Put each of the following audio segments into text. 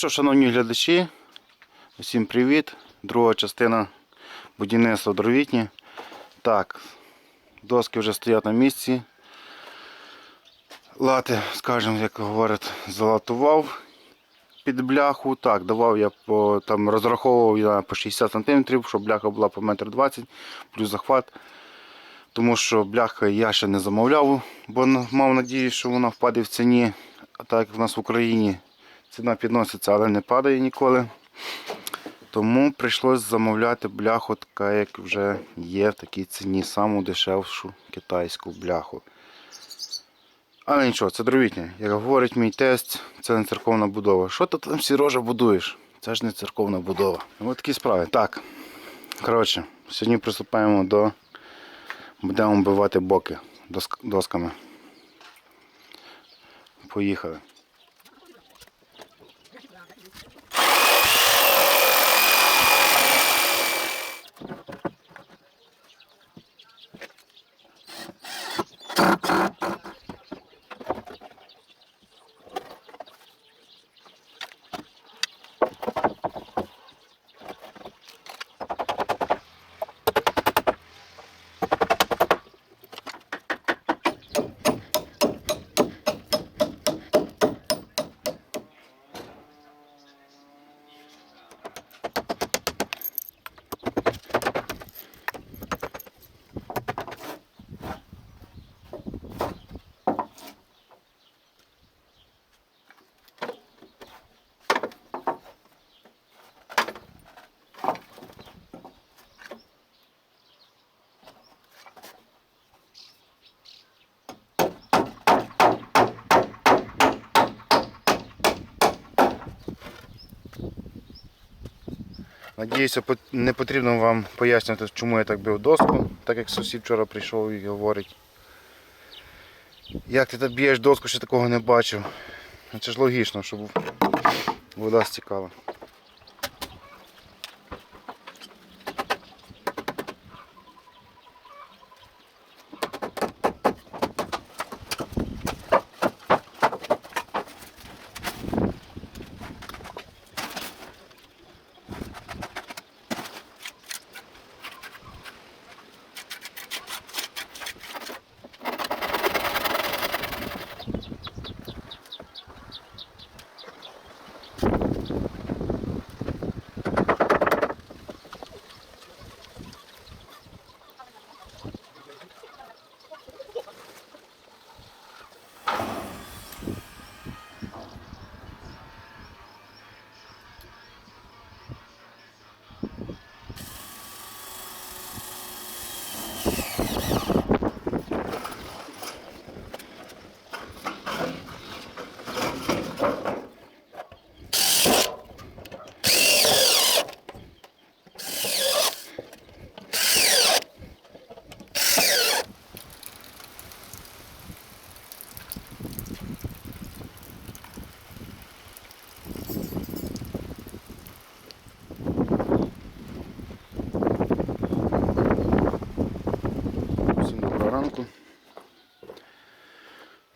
що, шановні глядачі, усім привіт. Друга частина будівництва дровітні. Так, доски вже стоять на місці. Лати, скажімо, як говорять, залатував під бляху. Так, давав я по там розраховував я по 60 см, щоб бляха була по 1,20 м, плюс захват. Тому що бляха я ще не замовляв, бо мав надію, що вона впаде в ціні, а так як в нас в Україні ціна підноситься, але не падає ніколи. Тому прийшлось замовляти бляху, така як вже є в такій ціні, саму дешевшу китайську бляху. Але нічого, це дровітня. Як говорить мій тест, це не церковна будова. Що ти там Сірожа будуєш? Це ж не церковна будова. Ось такі справи. Так. Коротше, сьогодні приступаємо до. Будемо вбивати боки доск- досками. Поїхали. Надіюся, не потрібно вам пояснювати, чому я так бив доску, так як сусід вчора прийшов і говорить. Як ти так б'єш доску, ще такого не бачив. Це ж логічно, щоб вода стікала.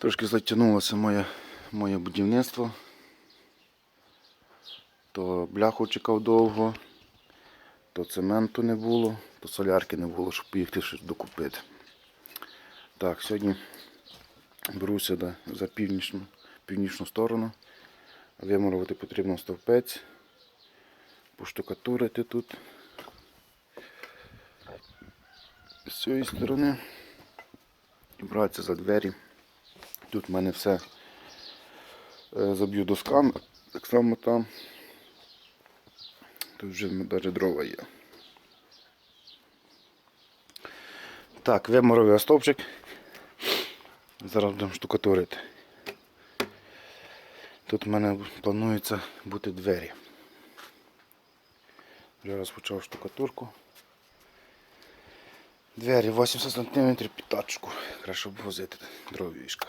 Трошки затягнулося моє, моє будівництво. То бляху чекав довго, то цементу не було, то солярки не було, щоб поїхати щось докупити. Так, сьогодні беруся да, за північну, північну сторону. Вимурувати потрібно стовпець, поштукатурити тут з цієї сторони і братися за двері. Тут в мене все е, заб'ю досками, так само там. Тут вже навіть дрова є. Так, виморов я стовпчик. Зараз будемо штукатурити. Тут в мене планується бути двері. Вже розпочав штукатурку. Двері 80 см під тачку. Краще б возити дровішка.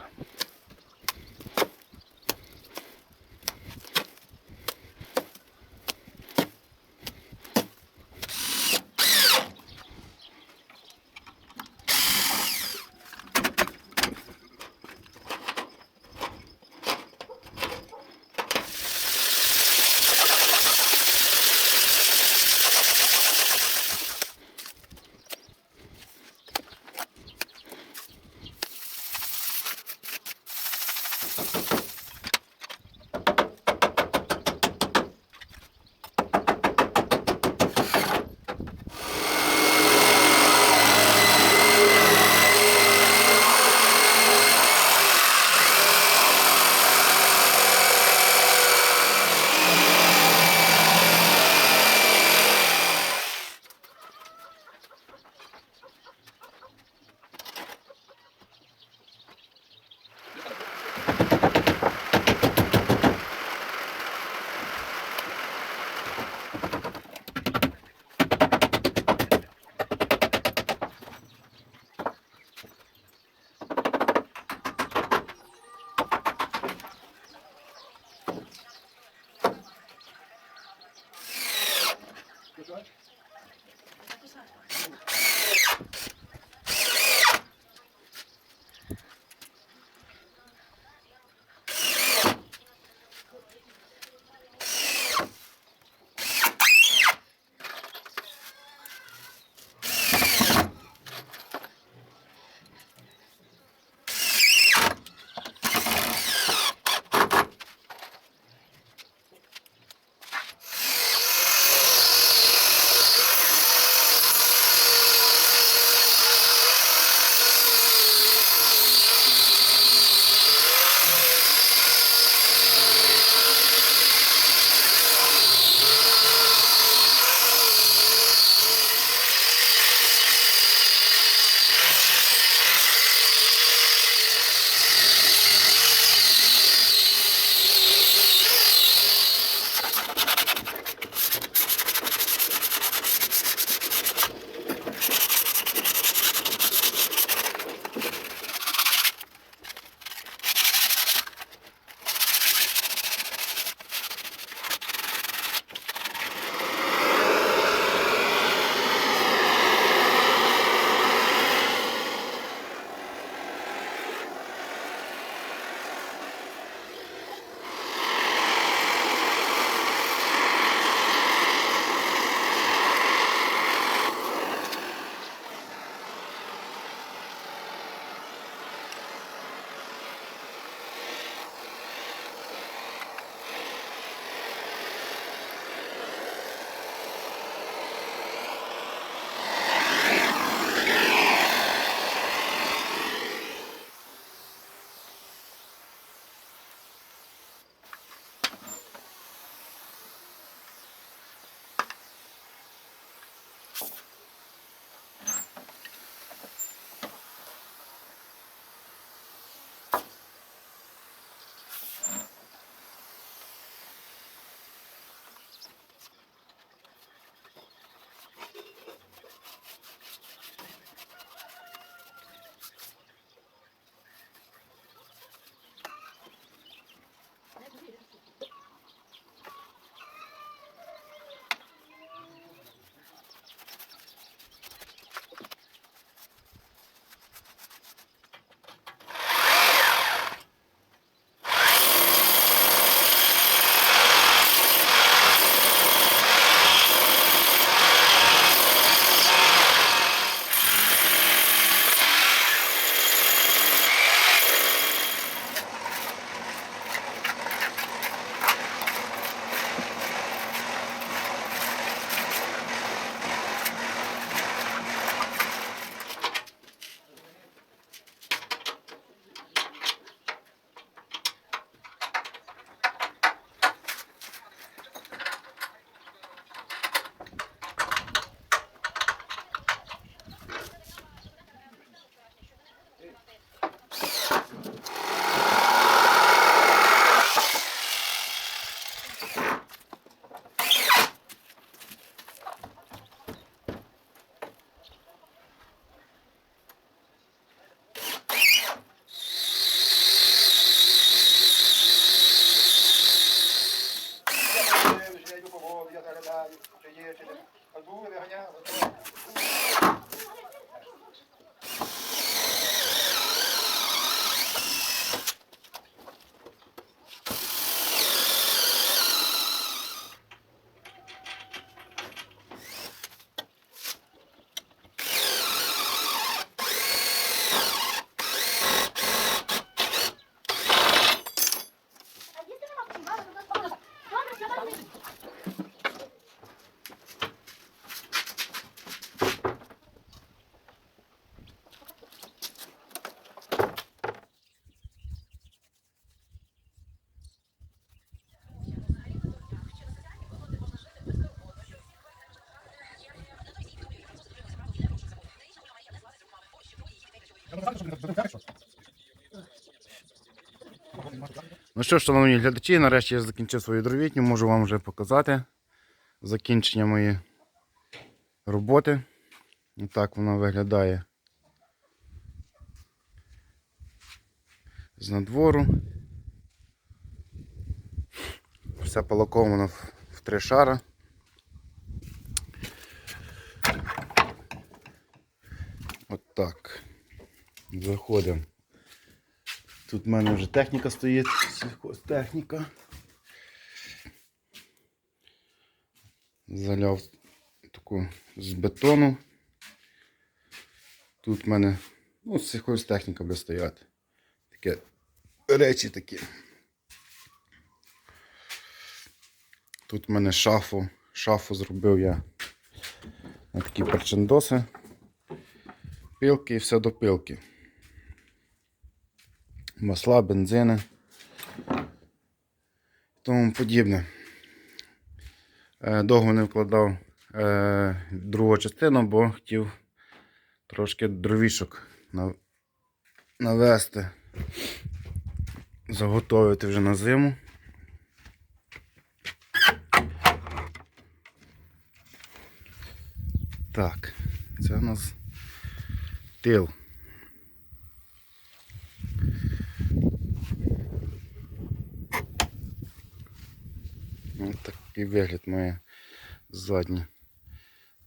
Ну що шановні глядачі, нарешті я закінчив свою дровітню, можу вам вже показати закінчення моєї роботи. І так вона виглядає з надвору. Все полаковано в, три шара. Так. Заходимо. Тут в мене вже техніка стоїть, сільхозтехніка. Заляв таку з бетону. Тут в мене ну, сільхозтехніка буде стояти. Таке речі такі. Тут в мене шафу. Шафу зробив я на такі перчендоси. Пилки і все до пилки. Масла, бензини. Тому подібне. Е, Довго не вкладав е, другу частину, бо хотів трошки дровішок навести, заготовити вже на зиму. Так, це у нас тил. Ось такий вигляд має задні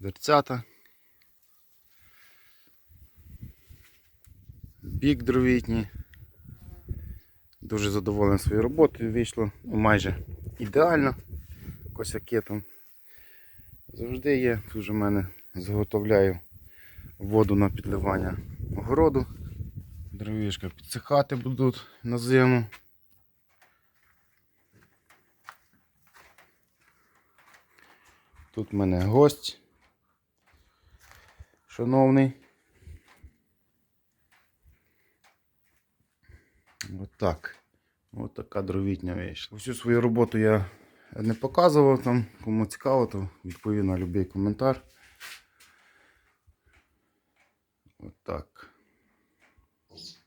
дверцята. Бік дровітній. Дуже задоволений своєю роботою, вийшло ну, майже ідеально. Косяки там завжди є. Тут вже в мене заготовляю воду на підливання огороду. Дровішка підсихати будуть на зиму. Тут в мене гость. Шановний. Отак. Ось така дровітня вийшла. Всю свою роботу я не показував там. Кому цікаво, то відповів на будь-який коментар. Отак. Ось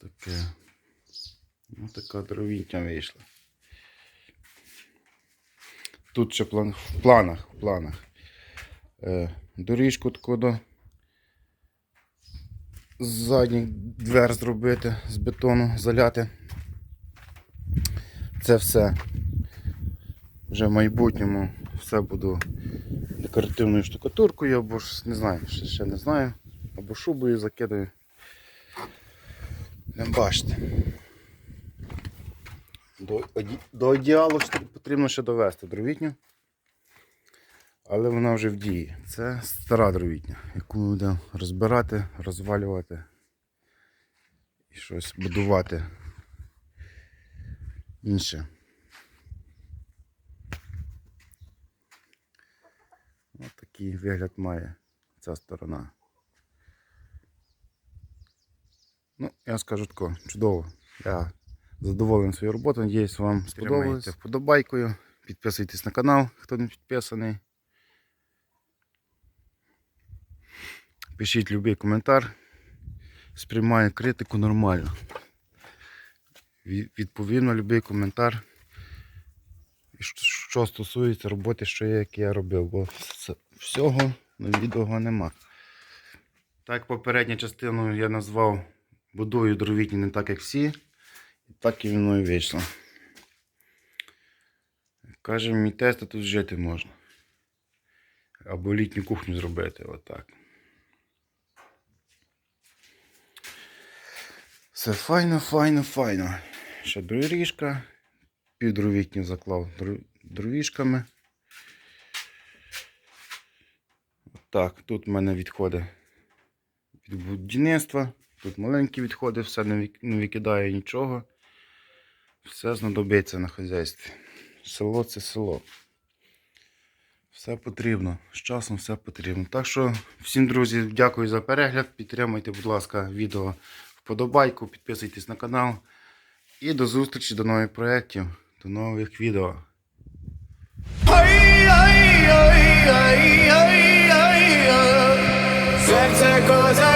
таке. Ось така дровітня вийшла. Тут ще план, в планах, в планах. Е, доріжку таку до задніх двер зробити з бетону, заляти. Це все вже в майбутньому все буду декоративною штукатуркою, або ж не знаю, ще, ще не знаю, або шубою закидаю. Не бачите. До, до ідеалу потрібно ще довести дровітню. Але вона вже в дії. Це стара дровітня, яку буде розбирати, розвалювати і щось будувати інше. Ось такий вигляд має ця сторона. Ну, я скажу тако, чудово. Я задоволений своєю роботою. Надіюсь, вам сподобалось. Вподобайкою. Підписуйтесь на канал, хто не підписаний. Пишіть будь-який коментар. Сприймаю критику нормально. Ві- Відповім на будь-який коментар. Що стосується роботи, що я, як я робив, бо всього на відео нема. Так, попередню частину я назвав будую дровітні не так, як всі. І так і воно і вийшло. Каже, мій тест тут жити можна. Або літню кухню зробити. Отак. Все файно, файно, файно. Ще доріжка. Півдровітню заклав дро- дровішками. Так, тут в мене відходи від будівництва. Тут маленькі відходи, все не вик- не викидаю нічого. Все знадобиться на хазяйстві. Село це село. Все потрібно. З часом все потрібно. Так що всім друзі, дякую за перегляд. Підтримуйте, будь ласка, відео вподобайку, підписуйтесь на канал. І до зустрічі, до нових проєктів, до нових відео. Серце козака,